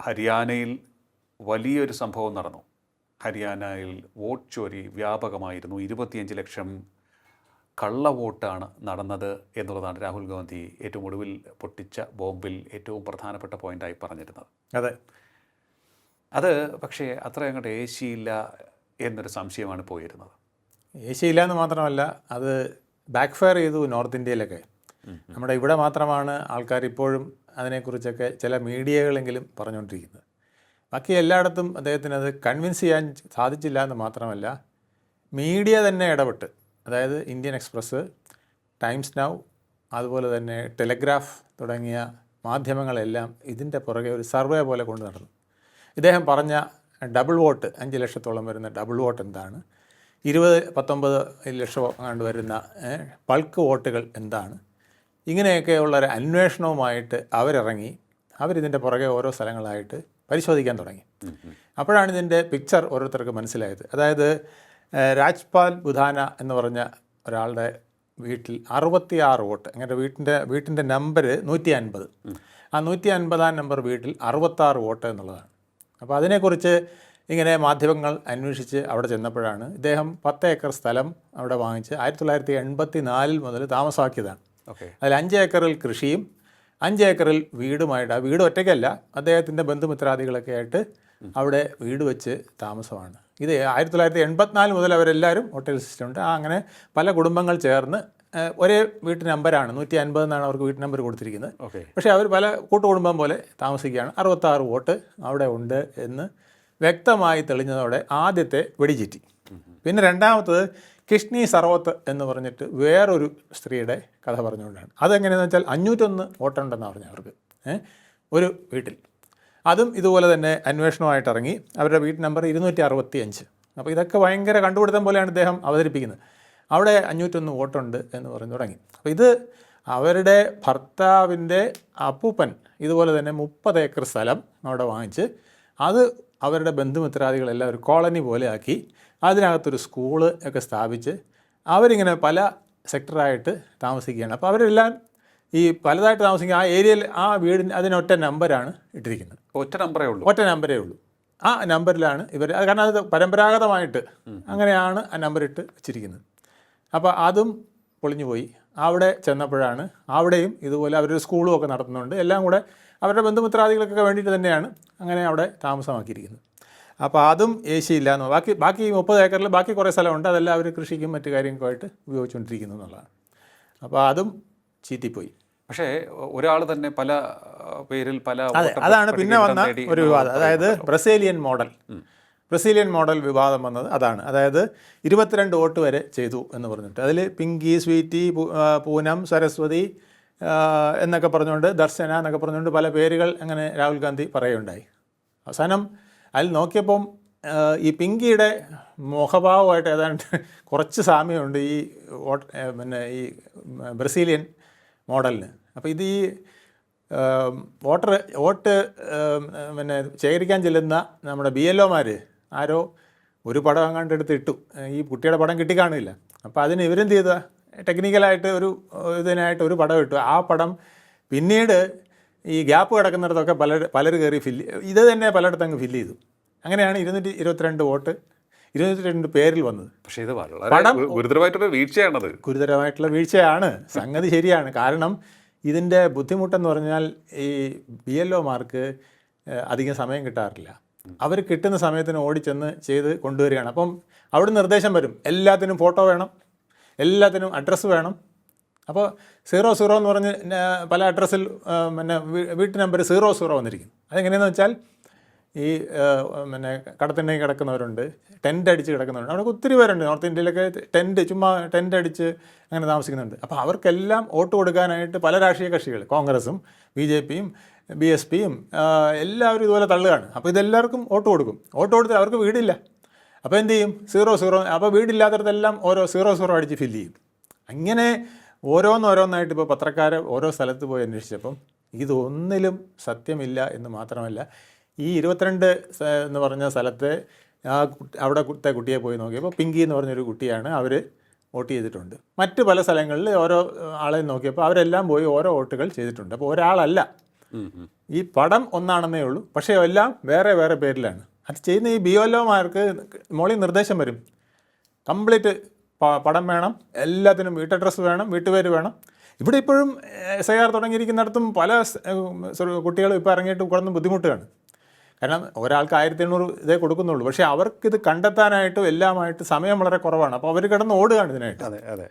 ഹരിയാനയിൽ വലിയൊരു സംഭവം നടന്നു. ഹരിയാനയിൽ വോട്ട് ചോരി വ്യാപകമായിരുന്നു. ഇരുപത്തിയഞ്ച് ലക്ഷം കള്ള വോട്ടാണ് നടന്നത് എന്നുള്ളതാണ് രാഹുൽ ഗാന്ധി ഏറ്റവും ഒടുവിൽ പൊട്ടിച്ച ബോംബിൽ ഏറ്റവും പ്രധാനപ്പെട്ട പോയിന്റായി പറഞ്ഞിരുന്നത്. അതെ. അത് പക്ഷേ അത്ര അങ്ങോട്ട് ഏശിയില്ല എന്നൊരു സംശയമാണ് പോയിരുന്നത്. ഏശിയില്ല എന്ന് മാത്രമല്ല അത് ബാക്ക്ഫയർ ചെയ്തു നോർത്ത് ഇന്ത്യയിലൊക്കെ. നമ്മുടെ ഇവിടെ മാത്രമാണ് ആൾക്കാർ ഇപ്പോഴും അതിനെക്കുറിച്ചൊക്കെ ചില മീഡിയകളെങ്കിലും പറഞ്ഞുകൊണ്ടിരിക്കുന്നത്. ബാക്കി എല്ലായിടത്തും അദ്ദേഹത്തിന് അത് കൺവിൻസ് ചെയ്യാൻ സാധിച്ചില്ല എന്ന് മാത്രമല്ല മീഡിയ തന്നെ ഇടപെട്ട് അതായത് ഇന്ത്യൻ എക്സ്പ്രസ് ടൈംസ് നൗ അതുപോലെ തന്നെ ടെലഗ്രാഫ് തുടങ്ങിയ മാധ്യമങ്ങളെല്ലാം ഇതിന്റെ പുറകെ ഒരു സർവേ പോലെ കൊണ്ടു നടന്നു. ഇദ്ദേഹം പറഞ്ഞ ഡബിൾ വോട്ട് അഞ്ച് ലക്ഷത്തോളം വരുന്ന ഡബിൾ വോട്ട് എന്താണ്? ഇരുപത് പത്തൊമ്പത് ലക്ഷം കണ്ട് വരുന്ന പൾക്ക് വോട്ടുകൾ എന്താണ്? ഇങ്ങനെയൊക്കെയുള്ള ഒരു അന്വേഷണവുമായിട്ട് അവരിറങ്ങി. അവരിതിന്റെ പുറകെ ഓരോ സ്ഥലങ്ങളായിട്ട് പരിശോധിക്കാൻ തുടങ്ങി. അപ്പോഴാണ് ഇതിന്റെ പിക്ചർ ഓരോരുത്തർക്ക് മനസ്സിലായത്. അതായത് രാജ്പാൽ ബുധാന എന്ന് പറഞ്ഞ ഒരാളുടെ വീട്ടിൽ അറുപത്തിയാറ് വോട്ട്. അങ്ങനെ വീട്ടിന്റെ വീട്ടിന്റെ നമ്പർ നൂറ്റി അൻപത് ആ നൂറ്റി അൻപതാം നമ്പർ വീട്ടിൽ അറുപത്താറ് വോട്ട് എന്നുള്ളതാണ്. അപ്പോൾ അതിനെക്കുറിച്ച് ഇങ്ങനെ മാധ്യമങ്ങൾ അന്വേഷിച്ച് അവിടെ ചെന്നപ്പോഴാണ് ഇദ്ദേഹം പത്ത് ഏക്കർ സ്ഥലം അവിടെ വാങ്ങിച്ച് ആയിരത്തി തൊള്ളായിരത്തി എൺപത്തി നാലിൽ മുതൽ താമസമാക്കിയതാണ്. അതിൽ അഞ്ച് ഏക്കറിൽ കൃഷിയും അഞ്ച് ഏക്കറിൽ വീടുമായിട്ട് ആ വീട് ഒറ്റയ്ക്കല്ല അദ്ദേഹത്തിന്റെ ബന്ധുമിത്രാദികളൊക്കെ ആയിട്ട് അവിടെ വീട് വെച്ച് താമസമാണ്. ഇത് ആയിരത്തി തൊള്ളായിരത്തി എൺപത്തിനാല് മുതൽ അവരെല്ലാവരും ഹോട്ടൽ സിസ്റ്റം ഉണ്ട് ആ അങ്ങനെ പല കുടുംബങ്ങൾ ചേർന്ന് ഒരേ വീട്ടു നമ്പറാണ് നൂറ്റി അൻപത് എന്നാണ് അവർക്ക് വീട്ടു നമ്പർ കൊടുത്തിരിക്കുന്നത്. പക്ഷേ അവർ പല കൂട്ടുകുടുംബം പോലെ താമസിക്കുകയാണ്. അറുപത്താറ് വോട്ട് അവിടെ ഉണ്ട് എന്ന് വ്യക്തമായി തെളിഞ്ഞതോടെ ആദ്യത്തെ വെടിചീറ്റി. പിന്നെ രണ്ടാമത്തത് കിഷ്ണി സർവത്ത് എന്ന് പറഞ്ഞിട്ട് വേറൊരു സ്ത്രീയുടെ കഥ പറഞ്ഞുകൊണ്ടാണ്. അതെങ്ങനെയാണെന്ന് വെച്ചാൽ അഞ്ഞൂറ്റൊന്ന് വോട്ടുണ്ടെന്നാണ് പറഞ്ഞു അവർക്ക്. ഒരു വീട്ടിൽ. അതും ഇതുപോലെ തന്നെ അന്വേഷണമായിട്ട് ഇറങ്ങി. അവരുടെ വീട്ട് നമ്പർ ഇരുന്നൂറ്റി അറുപത്തി അഞ്ച് അപ്പോൾ ഇതൊക്കെ ഭയങ്കര കണ്ടുപിടുത്തം പോലെയാണ് ഇദ്ദേഹം അവതരിപ്പിക്കുന്നത്. അവിടെ അഞ്ഞൂറ്റൊന്ന് വോട്ടുണ്ട് എന്ന് പറഞ്ഞു തുടങ്ങി. അപ്പോൾ ഇത് അവരുടെ ഭർത്താവിന്റെ അപ്പൂപ്പൻ ഇതുപോലെ തന്നെ മുപ്പത് ഏക്കർ സ്ഥലം അവിടെ വാങ്ങിച്ച് അത് അവരുടെ ബന്ധുമിത്രാദികളെല്ലാം ഒരു കോളനി പോലെ ആക്കി അതിനകത്തൊരു സ്കൂൾ ഒക്കെ സ്ഥാപിച്ച് അവരിങ്ങനെ പല സെക്ടറായിട്ട് താമസിക്കുകയാണ്. അപ്പോൾ അവരെല്ലാം ഈ പലതായിട്ട് താമസിക്കുന്ന ആ ഏരിയയിൽ ആ വീടിന് അതിനൊറ്റ നമ്പരാണ് ഇട്ടിരിക്കുന്നത്. ഒറ്റ നമ്പറേ ഉള്ളൂ. ഒറ്റ നമ്പരേ ഉള്ളൂ. ആ നമ്പറിലാണ് ഇവർ അത് കാരണം അത് പരമ്പരാഗതമായിട്ട് അങ്ങനെയാണ് ആ നമ്പർ ഇട്ട് വെച്ചിരിക്കുന്നത്. അപ്പോൾ അതും പൊളിഞ്ഞു പോയി അവിടെ ചെന്നപ്പോഴാണ് അവിടെയും ഇതുപോലെ അവരൊരു സ്കൂളും ഒക്കെ നടത്തുന്നുണ്ട്. എല്ലാം കൂടെ അവരുടെ ബന്ധുമിത്രാദികൾക്കൊക്കെ വേണ്ടിയിട്ട് തന്നെയാണ് അങ്ങനെ അവിടെ താമസമാക്കിയിരിക്കുന്നത്. അപ്പോൾ അതും ഏശിയില്ല എന്ന് ബാക്കി ബാക്കി മുപ്പത് ഏക്കറിൽ ബാക്കി കുറേ സ്ഥലമുണ്ട്. അതെല്ലാം അവർ കൃഷിക്കും മറ്റു കാര്യങ്ങൾക്കുമായിട്ട് ഉപയോഗിച്ചുകൊണ്ടിരിക്കുന്നു എന്നുള്ളതാണ്. അപ്പോൾ അതും ചീറ്റിപ്പോയി. പക്ഷേ ഒരാൾ തന്നെ പല പേരിൽ പല അതാണ് പിന്നെ വന്ന ഒരു വിവാദം അതായത് ബ്രസീലിയൻ മോഡൽ. ബ്രസീലിയൻ മോഡൽ വിവാദം വന്നത് അതാണ്. അതായത് ഇരുപത്തിരണ്ട് വോട്ട് വരെ ചെയ്തു എന്ന് പറഞ്ഞിട്ട്. അതിൽ പിങ്കി സ്വീറ്റി പൂനം സരസ്വതി എന്നൊക്കെ പറഞ്ഞുകൊണ്ട് ദർശന എന്നൊക്കെ പറഞ്ഞുകൊണ്ട് പല പേരുകൾ അങ്ങനെ രാഹുൽ ഗാന്ധി പറയുകയുണ്ടായി. അവസാനം അതിൽ നോക്കിയപ്പം ഈ പിങ്കിയുടെ മുഖഭാവമായിട്ട് ഏതാണ്ട് കുറച്ച് സാമ്യമുണ്ട് ഈ വോട്ട് പിന്നെ ഈ ബ്രസീലിയൻ മോഡലിന്. അപ്പോൾ ഇത് ഈ വോട്ടർ വോട്ട് പിന്നെ ശേഖരിക്കാൻ ചെല്ലുന്ന നമ്മുടെ ബി എൽ ഒമാർ ആരോ ഒരു പടം അങ്ങാണ്ട് എടുത്ത് ഇട്ടു. ഈ കുട്ടിയുടെ പടം കിട്ടിക്കാണില്ല അപ്പോൾ അതിന് ഇവരെന്ത് ചെയ്ത? ടെക്നിക്കലായിട്ട് ഒരു ഇതിനായിട്ട് ഒരു പടം ഇട്ടു. ആ പടം പിന്നീട് ഈ ഗ്യാപ്പ് കിടക്കുന്നിടത്തൊക്കെ പല പലർ കയറി ഫില്ല് ഇത് തന്നെ പലയിടത്തും അങ്ങ് ഫില്ല് ചെയ്തു. അങ്ങനെയാണ് ഇരുന്നൂറ്റി ഇരുപത്തിരണ്ട് വോട്ട് ഇരുന്നൂറ്റി രണ്ട് പേരിൽ വന്നത്. പക്ഷേ ഇത് പടം ഗുരുതരമായിട്ടുള്ള വീഴ്ചയാണത്. ഗുരുതരമായിട്ടുള്ള വീഴ്ചയാണ്. സംഗതി ശരിയാണ്. കാരണം ഇതിന്റെ ബുദ്ധിമുട്ടെന്ന് പറഞ്ഞാൽ ഈ ബി എൽ ഒമാർക്ക് അധികം സമയം കിട്ടാറില്ല. അവർ കിട്ടുന്ന സമയത്തിന് ഓടിച്ചെന്ന് ചെയ്ത് കൊണ്ടുവരികയാണ്. അപ്പം അവിടെ നിർദ്ദേശം വരും. എല്ലാത്തിനും ഫോട്ടോ വേണം. എല്ലാത്തിനും അഡ്രസ്സ് വേണം. അപ്പോൾ സീറോ സീറോ എന്ന് പറഞ്ഞ് പല അഡ്രസ്സിൽ പിന്നെ വീട്ടു നമ്പർ സീറോ സീറോ വന്നിരിക്കും അതെങ്ങനെയാണെന്ന് വെച്ചാൽ ഈ പിന്നെ കടത്തിണ്ണയിൽ കിടക്കുന്നവരുണ്ട് ടെന്റ് അടിച്ച് കിടക്കുന്നവരുണ്ട്. അവിടെ ഒത്തിരി പേരുണ്ട്. നോർത്ത് ഇന്ത്യയിലൊക്കെ ടെന്റ് ചുമ്മാ ടെന്റ് അടിച്ച് അങ്ങനെ താമസിക്കുന്നുണ്ട്. അപ്പോൾ അവർക്കെല്ലാം വോട്ട് കൊടുക്കാനായിട്ട് പല രാഷ്ട്രീയ കക്ഷികൾ കോൺഗ്രസും ബി ജെ പിയും ബി എസ് പിയും എല്ലാവരും ഇതുപോലെ തള്ളുകയാണ്. അപ്പോൾ ഇതെല്ലാവർക്കും വോട്ട് കൊടുക്കും. വോട്ട് കൊടുത്താൽ അവർക്ക് വീടില്ല. അപ്പോൾ എന്ത് ചെയ്യും? സീറോ സീറോ അപ്പോൾ വീടില്ലാത്തടത്തെല്ലാം ഓരോ സീറോ സീറോ അടിച്ച് ഫില്ല് ചെയ്യും. അങ്ങനെ ഓരോന്നോരോന്നായിട്ട് ഇപ്പോൾ പത്രക്കാർ ഓരോ സ്ഥലത്ത് പോയി അന്വേഷിച്ചപ്പം ഇതൊന്നിലും സത്യമില്ല എന്ന് മാത്രമല്ല ഈ ഇരുപത്തിരണ്ട് എന്ന് പറഞ്ഞ സ്ഥലത്തെ ആ അവിടെ കുത്തെ കുട്ടിയെ പോയി നോക്കിയപ്പോൾ പിങ്കി എന്ന് പറഞ്ഞൊരു കുട്ടിയാണ് അവർ വോട്ട് ചെയ്തിട്ടുണ്ട്. മറ്റ് പല സ്ഥലങ്ങളിൽ ഓരോ ആളെ നോക്കിയപ്പോൾ അവരെല്ലാം പോയി ഓരോ വോട്ടുകൾ ചെയ്തിട്ടുണ്ട്. അപ്പോൾ ഒരാളല്ല. ഈ പടം ഒന്നാണെന്നേ ഉള്ളൂ. പക്ഷേ എല്ലാം വേറെ വേറെ പേരിലാണ്. അത് ചെയ്യുന്ന ഈ ബി ഒല്ലോമാർക്ക് മോളി നിർദ്ദേശം വരും. കംപ്ലീറ്റ് പടം വേണം. എല്ലാത്തിനും വീട്ട് അഡ്രസ്സ് വേണം വീട്ടുപേര് വേണം. ഇവിടെ ഇപ്പോഴും എസ് ഐ ആർ തുടങ്ങിയിരിക്കുന്നിടത്തും പല കുട്ടികളും ഇപ്പോൾ ഇറങ്ങിയിട്ട് കുറഞ്ഞ ബുദ്ധിമുട്ടുകയാണ്. കാരണം ഒരാൾക്ക് ആയിരത്തി എണ്ണൂറ് ഇതേ കൊടുക്കുന്നുള്ളൂ. പക്ഷേ അവർക്കിത് കണ്ടെത്താനായിട്ടും എല്ലാമായിട്ട് സമയം വളരെ കുറവാണ്. അപ്പോൾ അവർ കിടന്ന് ഓടുകയാണ് ഇതിനായിട്ട്. അതെ അതെ.